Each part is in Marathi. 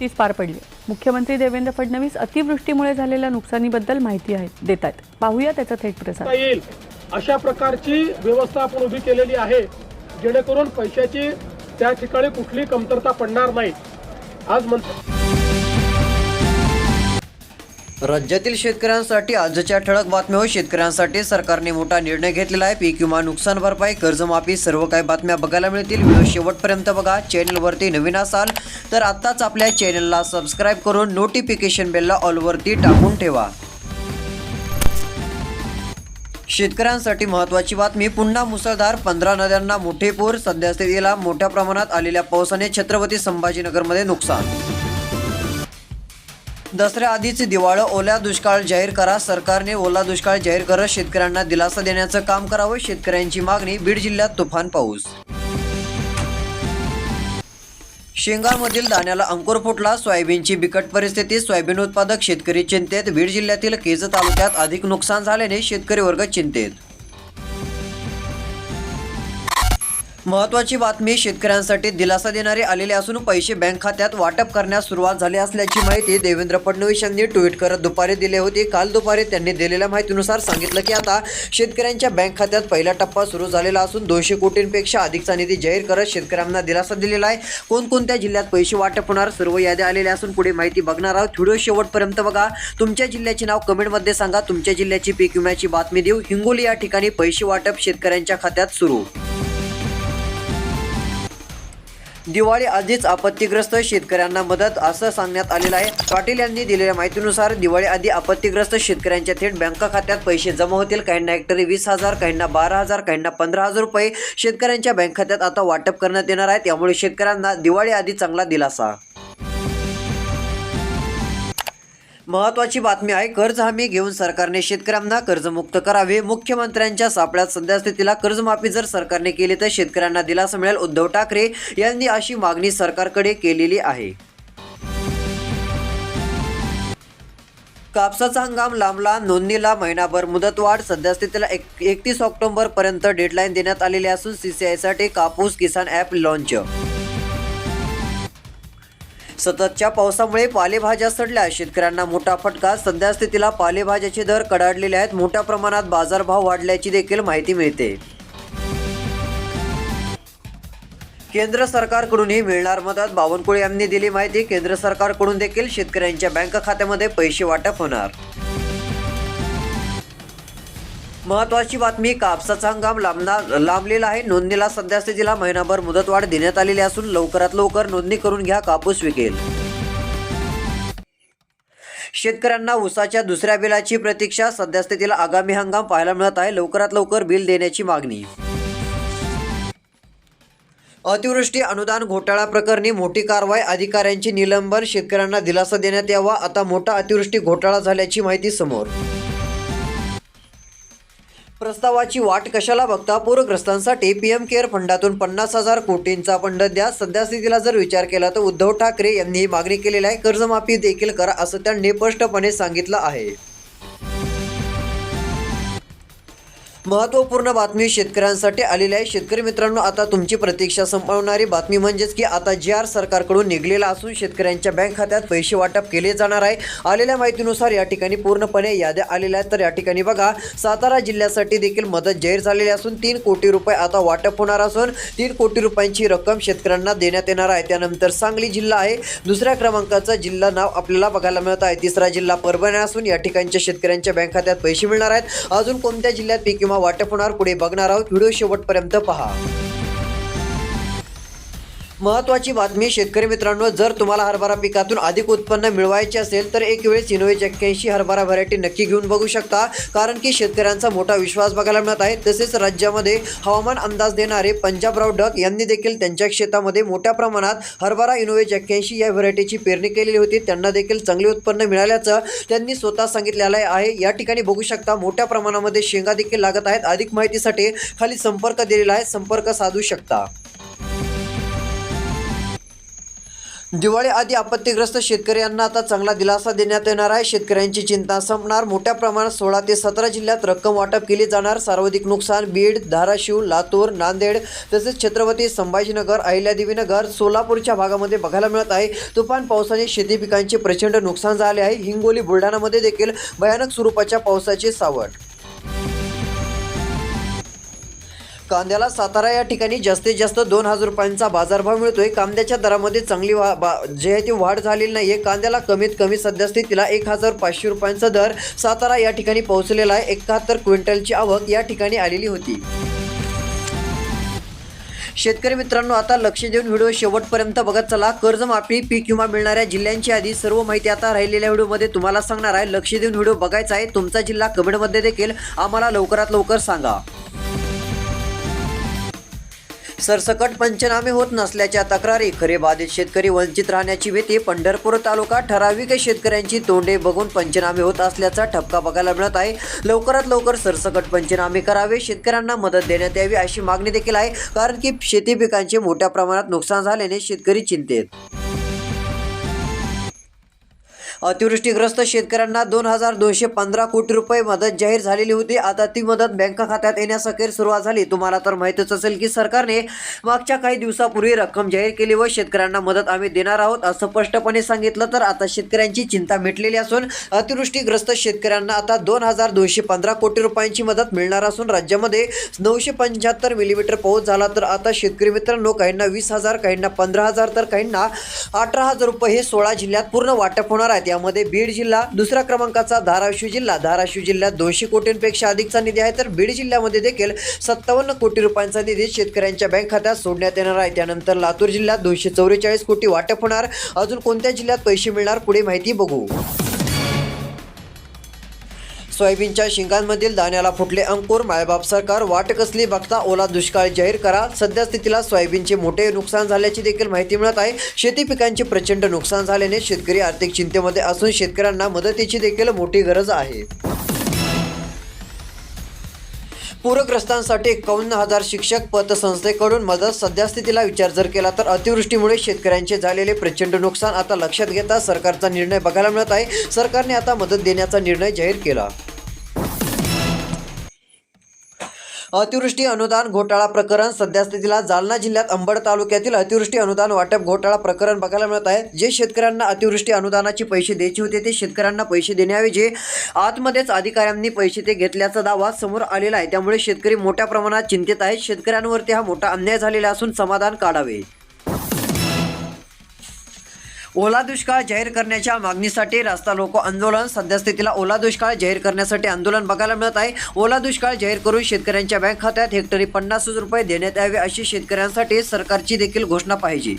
तीच पार पडली. मुख्यमंत्री देवेंद्र फडणवीस अतिवृष्टीमुळे झालेल्या नुकसानीबद्दल माहिती आहे देत आहेत पाहूया त्याचा थेट प्रसार. येईल. अशा प्रकारची व्यवस्था आपण उभी केलेली आहे जेणेकरून पैशाची त्या ठिकाणी कुठली कमतरता पडणार नाही. आज मंत्री राज्यातील शेतकऱ्यांसाठी आजच्या ठळक बातम्या व शेतकऱ्यांसाठी सरकारने मोठा निर्णय घेतलेला आहे. पीक विमा नुकसान भरपाई कर्जमाफी सर्व काही बातम्या बघायला मिळतील. व्हिडिओ शेवटपर्यंत बघा. चॅनलवरती नवीन असाल तर आत्ताच आपल्या चॅनलला सबस्क्राईब करून नोटिफिकेशन बेलला ऑलवरती टाकून ठेवा. शेतकऱ्यांसाठी महत्त्वाची बातमी पुन्हा मुसळधार. पंधरा नद्यांना मोठे पूर. सध्यास्थितीला मोठ्या प्रमाणात आलेल्या पावसाने छत्रपती संभाजीनगरमध्ये नुकसान दसऱ्याआधीच दिवाळं ओल्या दुष्काळ जाहीर करा. सरकारने ओला दुष्काळ जाहीर करत शेतकऱ्यांना दिलासा देण्याचं काम करावं. शेतकऱ्यांची मागणी बीड जिल्ह्यात तुफान पाऊस. शेंगामधील दाण्याला अंकुर फुटला. सोयाबीनची बिकट परिस्थिती सोयाबीन उत्पादक शेतकरी चिंतेत. बीड जिल्ह्यातील केज तालुक्यात अधिक नुकसान झाल्याने शेतकरी वर्ग चिंतेत. महत्वाची बातमी शेतकऱ्यांसाठी दिलासा देणारे आलेले असून पैसे बँक खात्यात वाटप करण्यास सुरुवात झाली असल्याची माहिती देवेंद्र फडणवीस यांनी ट्विट करत दुपारी दिली होती. काल दुपारी त्यांनी दिलेल्या माहितीनुसार सांगितलं की आता शेतकऱ्यांच्या बँक खात्यात पहिला टप्पा सुरू झालेला असून दोनशे कोटींपेक्षा अधिकचा निधी जाहीर करत शेतकऱ्यांना दिलासा दिलेला आहे. कोणकोणत्या जिल्ह्यात पैसे वाटप होणार सर्व याद्या आलेल्या असून पुढे माहिती बघणार आहोत. व्हिडिओ शेवटपर्यंत बघा. तुमच्या जिल्ह्याचे नाव कमेंटमध्ये सांगा. तुमच्या जिल्ह्याची पीक विम्याची बातमी देऊ. हिंगोली या ठिकाणी पैसे वाटप शेतकऱ्यांच्या खात्यात सुरू. दिवाळी आधीच आपत्तीग्रस्त शेतकऱ्यांना मदत असं सांगण्यात आलेलं आहे. पाटील यांनी दिलेल्या माहितीनुसार दिवाळी आधी आपत्तीग्रस्त शेतकऱ्यांच्या थेट बँक खात्यात पैसे जमा होतील. काहींना हेक्टरी वीस हजार काहींना बारा हजार काहींना पंधरा हजार रुपये शेतकऱ्यांच्या बँक खात्यात आता वाटप करण्यात येणार आहे. त्यामुळे शेतकऱ्यांना दिवाळी आधी चांगला दिलासा. महत्वाची बातमी आहे कर्ज हमी घेऊन सरकारने शेतकऱ्यांना कर्जमुक्त करावे. मुख्यमंत्र्यांच्या सापळ्यात सध्यास्थितीला कर्जमाफी जर सरकारने केली तर शेतकऱ्यांना दिलासा मिळेल. उद्धव ठाकरे यांनी अशी मागणी सरकारकडे केलेली आहे. कापसाचा हंगाम लांबला नोंदणीला महिनाभर मुदतवाढ. सध्यास्थितीला एक एकतीस ऑक्टोबर पर्यंत डेडलाईन देण्यात आलेली असून सीसीआयसाठी कापूस किसान ॲप लॉन्च सततच्या पावसामुळे पालेभाज्या सडल्या. शेतकऱ्यांना मोठा फटका. सध्यास्थितीला पालेभाज्याचे दर कडाडलेले आहेत. मोठ्या प्रमाणात बाजारभाव वाढल्याची देखील माहिती मिळते. केंद्र सरकारकडूनही मिळणार मदत. बावनकुळे यांनी दिली माहिती. केंद्र सरकारकडून देखील शेतकऱ्यांच्या बँक खात्यामध्ये पैसे वाटप होणार. महत्वाची बातमी कापसाचा हंगाम लांबना लांबलेला आहे. नोंदणीला सध्या स्थितीला महिनाभर मुदतवाढ देण्यात आलेली असून लवकरात लवकर नोंदणी करून घ्या कापूस विकेल. शेतकऱ्यांना ऊसाच्या दुसऱ्या बिलाची प्रतीक्षा सध्यास्थितीला आगामी हंगाम पाहायला मिळत आहे. लवकरात लवकर बिल देण्याची मागणी. अतिवृष्टी अनुदान घोटाळा प्रकरणी मोठी कारवाई अधिकाऱ्यांची निलंबन शेतकऱ्यांना दिलासा देण्यात यावा. आता मोठा अतिवृष्टी घोटाळा झाल्याची माहिती समोर. प्रस्तावाची वाट कशाला बघता? पूरग्रस्तांसाठी पीएम केअर फंडातून पन्नास हजार कोटींचा फंड द्या. सध्यास्थितीला जर विचार केला तर उद्धव ठाकरे यांनी मागणी केलेली आहे कर्जमाफी देखील करा असं त्यांनी स्पष्टपणे सांगितलं आहे. महत्त्वपूर्ण बातमी शेतकऱ्यांसाठी आलेली आहे. शेतकरी मित्रांनो आता तुमची प्रतीक्षा संपवणारी बातमी म्हणजेच की आता जी आर सरकारकडून निघलेला असून शेतकऱ्यांच्या बँक खात्यात पैसे वाटप केले जाणार आहे. आलेल्या माहितीनुसार या ठिकाणी पूर्णपणे याद्या आलेल्या आहेत. तर या ठिकाणी बघा सातारा जिल्ह्यासाठी देखील मदत जाहीर झालेली असून तीन कोटी रुपये आता वाटप होणार असून तीन कोटी रुपयांची रक्कम शेतकऱ्यांना देण्यात येणार आहे. त्यानंतर सांगली जिल्हा आहे. दुसऱ्या क्रमांकाचं जिल्हा नाव आपल्याला बघायला मिळत आहे. तिसरा जिल्हा परभणी असून या ठिकाणच्या शेतकऱ्यांच्या बँक खात्यात पैसे मिळणार आहेत. अजून कोणत्या जिल्ह्यात पीक विमा वाटप होणार. पुढे बघणार आहोत. व्हिडिओ शेवटपर्यंत पहा. महत्वाची बातमी शेतकरी मित्रांनो जर तुम्हाला हरभरा पिकातून अधिक उत्पन्न मिळवायचे असेल तर एक वेळेस इनोवेज एक्क्याऐंशी हरभरा व्हरायटी नक्की घेऊन बघू शकता. कारण की शेतकऱ्यांचा मोठा विश्वास बघायला मिळत आहे. तसेच राज्यामध्ये हवामान अंदाज देणारे पंजाबराव डक यांनी देखील त्यांच्या शेतामध्ये मोठ्या प्रमाणात हरभरा इनोवेज एक्क्याऐंशी या व्हरायटीची पेरणी केलेली होती. त्यांना देखील चांगले उत्पन्न मिळाल्याचं त्यांनी स्वतः सांगितलेलं आहे. या ठिकाणी बघू शकता मोठ्या प्रमाणामध्ये शेंगा देखील लागत आहेत. अधिक माहितीसाठी खाली संपर्क दिलेला आहे. संपर्क साधू शकता. दिवाळी आधी आपत्तीग्रस्त शेतकऱ्यांना आता चांगला दिलासा देण्यात येणार आहे. शेतकऱ्यांची चिंता संपणार. मोठ्या प्रमाणात सोळा ते सतरा जिल्ह्यात रक्कम वाटप केली जाणार. सर्वाधिक नुकसान बीड धाराशिव लातूर नांदेड तसेच छत्रपती संभाजीनगर अहिल्यादेवीनगर सोलापूरच्या भागामध्ये बघायला मिळत आहे. तुफान पावसाने शेती पिकांचे प्रचंड नुकसान झाले आहे. हिंगोली बुलढाणामध्ये देखील भयानक स्वरूपाच्या पावसाची सावट कांद्याला सातारा या ठिकाणी जास्तीत जास्त दोन हजार रुपयांचा बाजारभाव मिळतोय. कांद्याच्या दरामध्ये चांगली वा बा जे आहे ती वाढ झालेली नाही आहे कांद्याला कमीत कमी सद्यस्थितीला एक हजार पाचशे रुपयांचा दर सातारा या ठिकाणी पोहोचलेला आहे. एकाहत्तर क्विंटलची आवक या ठिकाणी आलेली होती. शेतकरी मित्रांनो आता लक्ष देऊन व्हिडिओ शेवटपर्यंत बघत चला. कर्जमाफी पीक विमा मिळणाऱ्या जिल्ह्यांची आधी सर्व माहिती आता राहिलेल्या व्हिडिओमध्ये तुम्हाला सांगणार आहे. लक्ष देऊन व्हिडिओ बघायचा आहे. तुमचा जिल्हा कमेंटमध्ये देखील आम्हाला लवकरात लवकर सांगा. सरसकट पंचनामे होत नसल्याच्या तक्रारी खरे बाधित शेतकरी वंचित राहण्याची भीती पंढरपूर तालुका ठराविक शेतकऱ्यांची तोंडे बघून पंचनामे होत असल्याचा ठपका बघायला मिळत आहे. लवकरात लवकर सरसकट पंचनामे करावे शेतकऱ्यांना मदत देण्यात यावी अशी मागणी देखील आहे. कारण की शेती पिकांचे मोठ्या प्रमाणात नुकसान झाल्याने शेतकरी चिंतेत. अतिवृष्टीग्रस्त शेतकऱ्यांना दोन हजार दोनशे पंधरा कोटी रुपये मदत जाहीर झालेली होती. आता ती मदत बँक खात्यात येण्यास अखेर सुरुवात झाली. तुम्हाला तर माहितच असेल की सरकारने मागच्या काही दिवसापूर्वी रक्कम जाहीर केली व शेतकऱ्यांना मदत आम्ही देणार आहोत असं स्पष्टपणे सांगितलं तर आता शेतकऱ्यांची चिंता मिटलेली असून अतिवृष्टीग्रस्त शेतकऱ्यांना आता दोन हजार दोनशे पंधरा कोटी रुपयांची मदत मिळणार असून राज्यामध्ये नऊशे पंच्याहत्तर मिलीमीटर पाऊस झाला तर आता शेतकरी मित्रांनो काहींना वीस हजार काहींना पंधरा हजार तर काहींना अठरा हजार रुपये हे सोळा जिल्ह्यात पूर्ण वाटप होणार आहेत यामध्ये बीड जिल्हा दुसऱ्या क्रमांकाचा धाराशिव जिल्हा धाराशिव जिल्ह्यात दोनशे कोटींपेक्षा अधिकचा निधी आहे. तर बीड जिल्ह्यामध्ये देखील सत्तावन्न कोटी रुपयांचा निधी शेतकऱ्यांच्या बँक खात्यात सोडण्यात येणार आहे. त्यानंतर लातूर जिल्ह्यात दोनशे चौवेचाळीस कोटी वाटप होणार. अजून कोणत्या जिल्ह्यात पैसे मिळणार? पुढे माहिती बघू. सोयाबीनच्या शिंगांमधील दाण्याला फुटले अंकुर मायबाप सरकार वाट कसली बघता ओला दुष्काळ जाहीर करा. सध्या स्थितीला सोयाबीनचे मोठे नुकसान झाल्याची देखील माहिती मिळत आहे. शेती पिकांचे प्रचंड नुकसान झाल्याने शेतकरी आर्थिक चिंतेमध्ये असून शेतकऱ्यांना मदतीची देखील मोठी गरज आहे. पूरग्रस्तांसाठी एकावन्न हजार शिक्षक पतसंस्थेकडून मदत. सध्यास्थितीला विचार जर केला तर अतिवृष्टीमुळे शेतकऱ्यांचे झालेले प्रचंड नुकसान आता लक्षात घेता सरकारचा निर्णय बघायला मिळत आहे. सरकारने आता मदत देण्याचा निर्णय जाहीर केला. अतिवृष्टी अनुदान घोटाळा प्रकरण सध्यास्थितीला जालना जिल्ह्यात अंबड तालुक्यातील अतिवृष्टी अनुदान वाटप घोटाळा प्रकरण बघायला मिळत आहे. जे शेतकऱ्यांना अतिवृष्टी अनुदानाचे पैसे द्यायचे होते ते शेतकऱ्यांना पैसे देण्याऐवजी आतमध्येच अधिकाऱ्यांनी पैसे ते घेतल्याचा दावा समोर आलेला आहे. त्यामुळे शेतकरी मोठ्या प्रमाणात चिंतित आहेत. शेतकऱ्यांवरती हा मोठा अन्याय झालेला असून समाधान काढावे. ओला दुष्काळ जाहीर करण्याच्या मागणीसाठी रास्ता लोको आंदोलन. सद्यस्थितीला ओला दुष्काळ जाहीर करण्यासाठी आंदोलन बघायला मिळत आहे. ओला दुष्काळ जाहीर करून शेतकऱ्यांच्या बँक खात्यात हेक्टरी पन्नास हजार रुपये देण्यात यावे अशी शेतकऱ्यांसाठी सरकारची देखील घोषणा पाहिजे.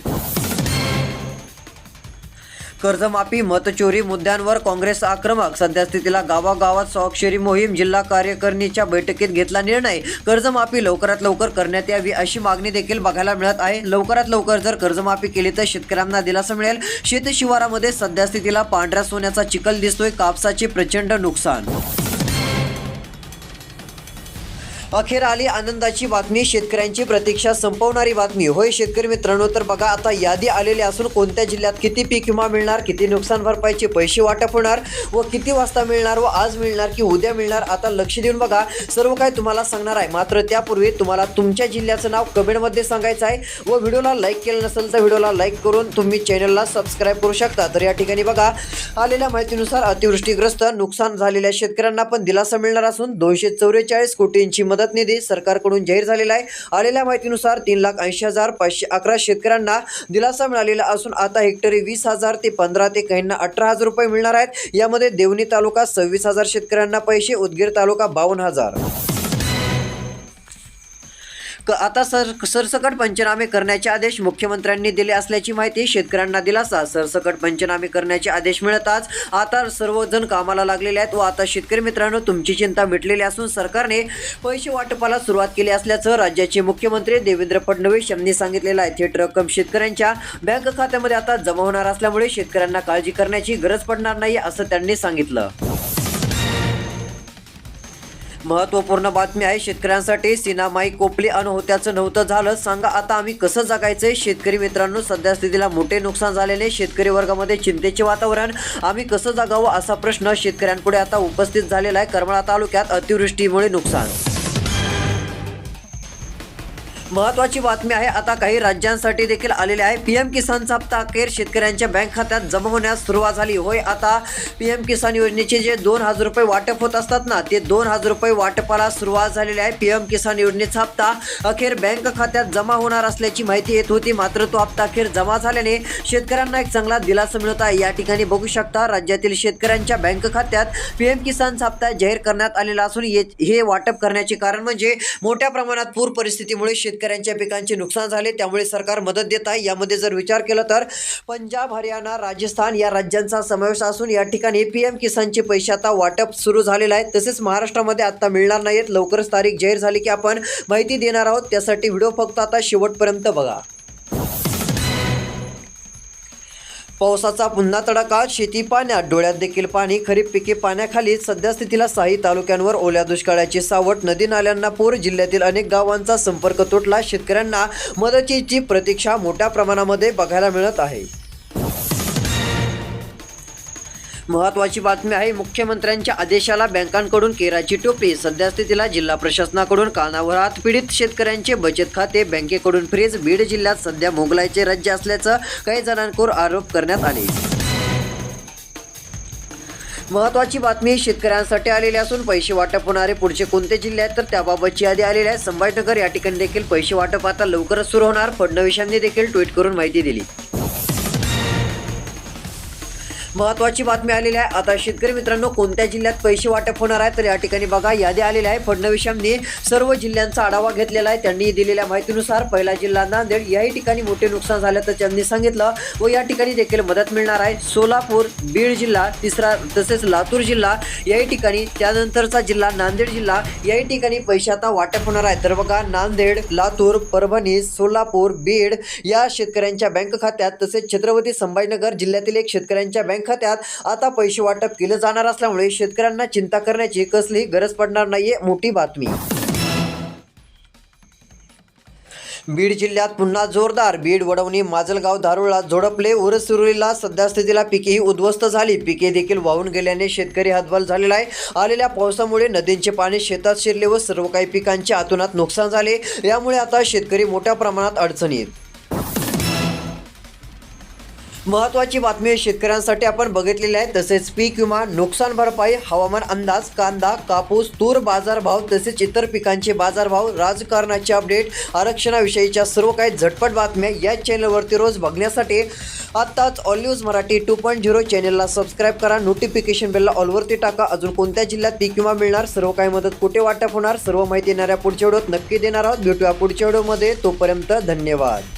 कर्जमाफी मतचोरी मुद्द्यांवर काँग्रेस आक्रमक. सध्यास्थितीला गावागावात स्वाक्षरी मोहीम जिल्हा कार्यकारिणीच्या बैठकीत घेतला निर्णय. कर्जमाफी लवकरात लवकर करण्यात यावी अशी मागणी देखील बघायला मिळत आहे. लवकरात लवकर जर कर्जमाफी केली तर शेतकऱ्यांना दिलासा मिळेल. शेत शिवारामध्ये सध्यास्थितीला पांढऱ्या सोन्याचा चिखल दिसतोय. कापसाचे प्रचंड नुकसान अखेर आली आनंदाची बातमी. शेतकऱ्यांची प्रतीक्षा संपवणारी बातमी. होय शेतकरी मित्रांनो तर बघा आता यादी आलेली असून कोणत्या जिल्ह्यात किती पीक विमा मिळणार किती नुकसान भरपाईचे पैसे वाटप होणार व किती वाजता मिळणार व आज मिळणार की उद्या मिळणार आता लक्ष देऊन बघा. सर्व काही तुम्हाला सांगणार आहे. मात्र त्यापूर्वी तुम्हाला तुमच्या जिल्ह्याचं नाव कमेंटमध्ये सांगायचं आहे व व्हिडिओला लाईक केलं नसेल तर व्हिडिओला लाईक करून तुम्ही चॅनलला सबस्क्राईब करू शकता. तर या ठिकाणी बघा आलेल्या माहितीनुसार अतिवृष्टीग्रस्त नुकसान झालेल्या शेतकऱ्यांना पण दिलासा मिळणार असून दोनशे चौवेचाळीस कोटींची मदत निधी सरकारकडून जाहीर झालेला आहे. आलेल्या माहितीनुसार तीन लाख ऐंशी हजार पाचशे अकरा शेतकऱ्यांना दिलासा मिळालेला असून आता हेक्टरी वीस हजार ते पंधरा ते काहींना अठरा हजार रुपये मिळणार आहेत. यामध्ये देवणी तालुका सव्वीस हजार शेतकऱ्यांना पैसे उदगीर तालुका बावन्न हजार. क- आता सर सरसकट पंचनामे करण्याचे आदेश मुख्यमंत्र्यांनी दिले असल्याची माहिती शेतकऱ्यांना दिलासा. सरसकट पंचनामे करण्याचे आदेश मिळताच आता सर्वजण कामाला लागलेले आहेत व आता शेतकरी मित्रांनो तुमची चिंता मिटलेली असून सरकारने पैसे वाटपाला सुरुवात केली असल्याचं राज्याचे मुख्यमंत्री देवेंद्र फडणवीस यांनी सांगितलेलं आहे. थेट रक्कम शेतकऱ्यांच्या बँक खात्यामध्ये आता जमा होणार असल्यामुळे शेतकऱ्यांना काळजी करण्याची गरज पडणार नाही असं त्यांनी सांगितलं. महत्त्वपूर्ण बातमी आहे शेतकऱ्यांसाठी सिनामाई कोपली अनहोत्याचं नव्हतं झालं. सांगा आता आम्ही कसं जगायचंय? शेतकरी मित्रांनो सध्या स्थितीला मोठे नुकसान झालेले शेतकरी वर्गामध्ये चिंतेचे वातावरण. आम्ही कसं जगावं असा प्रश्न शेतकऱ्यांपुढे आता उपस्थित झालेला आहे. करमाळा तालुक्यात अतिवृष्टीमुळे नुकसान महत्वाची बातमी आहे आता काही राज्यांसाठी देखील आलेले आहे. पीएम किसानचा हप्ता अखेर शेतकऱ्यांच्या बँक खात्यात जमा होण्यास सुरुवात झाली. होय आता पीएम किसान योजनेचे जे दोन हजार रुपये वाटप होत असतात ना ते दोन हजार रुपये वाटपाला सुरुवात झालेली आहे. पीएम किसान योजनेचा हप्ता अखेर बँक खात्यात जमा होणार असल्याची माहिती येत होती. मात्र तो हप्ता अखेर जमा झाल्याने शेतकऱ्यांना एक चांगला दिलासा मिळत आहे. या ठिकाणी बघू शकता राज्यातील शेतकऱ्यांच्या बँक खात्यात पीएम किसानचा हप्ता जाहीर करण्यात आलेला असून ये- हे वाटप करण्याचे कारण म्हणजे मोठ्या प्रमाणात पूर परिस्थितीमुळे शेतकऱ्यांच्या पिकांचे नुकसान झाले त्यामुळे सरकार मदत देत आहे. यामध्ये जर विचार केला तर पंजाब हरियाणा राजस्थान या राज्यांचा समावेश असून या ठिकाणी पी एम किसानचे पैसे आता वाटप सुरू झालेलं आहे तसेच महाराष्ट्रामध्ये आता मिळणार नाहीत. लवकरच तारीख जाहीर झाली की आपण माहिती देणार आहोत. त्यासाठी व्हिडिओ फक्त आता शेवटपर्यंत बघा. पावसाचा पुन्हा तडाखा शेती पाण्यात डोळ्यात देखील पाणी खरीप पिके पाण्याखाली सध्या स्थितीला साही तालुक्यांवर ओल्या दुष्काळाची सावट नदी नाल्यांना पूर जिल्ह्यातील अनेक गावांचा संपर्क तुटला शेतकऱ्यांना मदतीची प्रतीक्षा मोठ्या प्रमाणामध्ये बघायला मिळत आहे. महत्वाची बातमी आहे मुख्यमंत्र्यांच्या आदेशाला बँकांकडून केराची टोपी. सध्यास्थितीला जिल्हा प्रशासनाकडून कानावर हात पीडित शेतकऱ्यांचे बचत खाते बँकेकडून फ्रीज बीड जिल्ह्यात सध्या मोगलाईचे राज्य असल्याचं काही जणांकडून आरोप करण्यात आले. महत्वाची बातमी शेतकऱ्यांसाठी आलेली असून पैसे वाटप होणारे पुढचे कोणते जिल्हे आहेत तर त्याबाबतची यादी आलेली आहे. संभाजीनगर या ठिकाणी देखील पैसे वाटप आता लवकरच सुरू होणार. फडणवीसांनी देखील ट्विट करून माहिती दिली. महत्वाची बातमी आलेली आहे. आता शेतकरी मित्रांनो कोणत्या जिल्ह्यात पैसे वाटप होणार आहे? तर या ठिकाणी बघा यादी आलेली आहे. फडणवीस यांनी सर्व जिल्ह्यांचा आढावा घेतलेला आहे. त्यांनी दिलेल्या माहितीनुसार पहिला जिल्हा नांदेड. याही ठिकाणी मोठे नुकसान झाल्याचं त्यांनी सांगितलं व या ठिकाणी देखील मदत मिळणार आहे. सोलापूर बीड जिल्हा तिसरा तसेच लातूर जिल्हा याही ठिकाणी त्यानंतरचा जिल्हा नांदेड जिल्हा याही ठिकाणी पैसे आता वाटप होणार आहे तर बघा नांदेड लातूर परभणी सोलापूर बीड या शेतकऱ्यांच्या बँक खात्यात तसेच छत्रपती संभाजीनगर जिल्ह्यातील एक शेतकऱ्यांच्या बँक खात्यात. आता पैसे वाटप केलं जाणार असल्यामुळे शेतकऱ्यांना चिंता करण्याची कसली गरज पडणार नाहीये मोठी बातमी. बीड जिल्ह्यात पुन्हा जोरदार बीड वडवणी माजलगाव धारुळला झोडपले उरसुरुलीला सध्या स्थितीला पिकेही उद्ध्वस्त झाली. पिके देखील वाहून गेल्याने शेतकरी हतबल झालेला आहे. आलेल्या पावसामुळे नदींचे पाणी शेतात शिरले व सर्व काही पिकांचे आतोनात नुकसान झाले. यामुळे आता शेतकरी मोठ्या प्रमाणात अडचणीत. महत्वाची बातमी शेतकऱ्यांसाठी आपण बघितलेली आहे. तसेच पीक विमा नुकसान भरपाई हवामान अंदाज कांदा कापूस तूर बाजारभाव तसेच इतर पिकांचे बाजारभाव राजकारणाचे अपडेट आरक्षणाविषयीच्या सर्व काही झटपट बातम्या या चॅनलवरती रोज बघण्यासाठी आत्ताच all news Marathi two point zero चॅनलला सबस्क्राईब करा. नोटिफिकेशन बेलला ऑलवरती टाका. अजून कोणत्या जिल्ह्यात पीक विमा मिळणार सर्व काही मदत कुठे वाटप होणार सर्व माहिती येणाऱ्या पुढच्या व्हिडिओत नक्की देणार आहोत. भेटूया पुढच्या व्हिडिओमध्ये. तोपर्यंत धन्यवाद.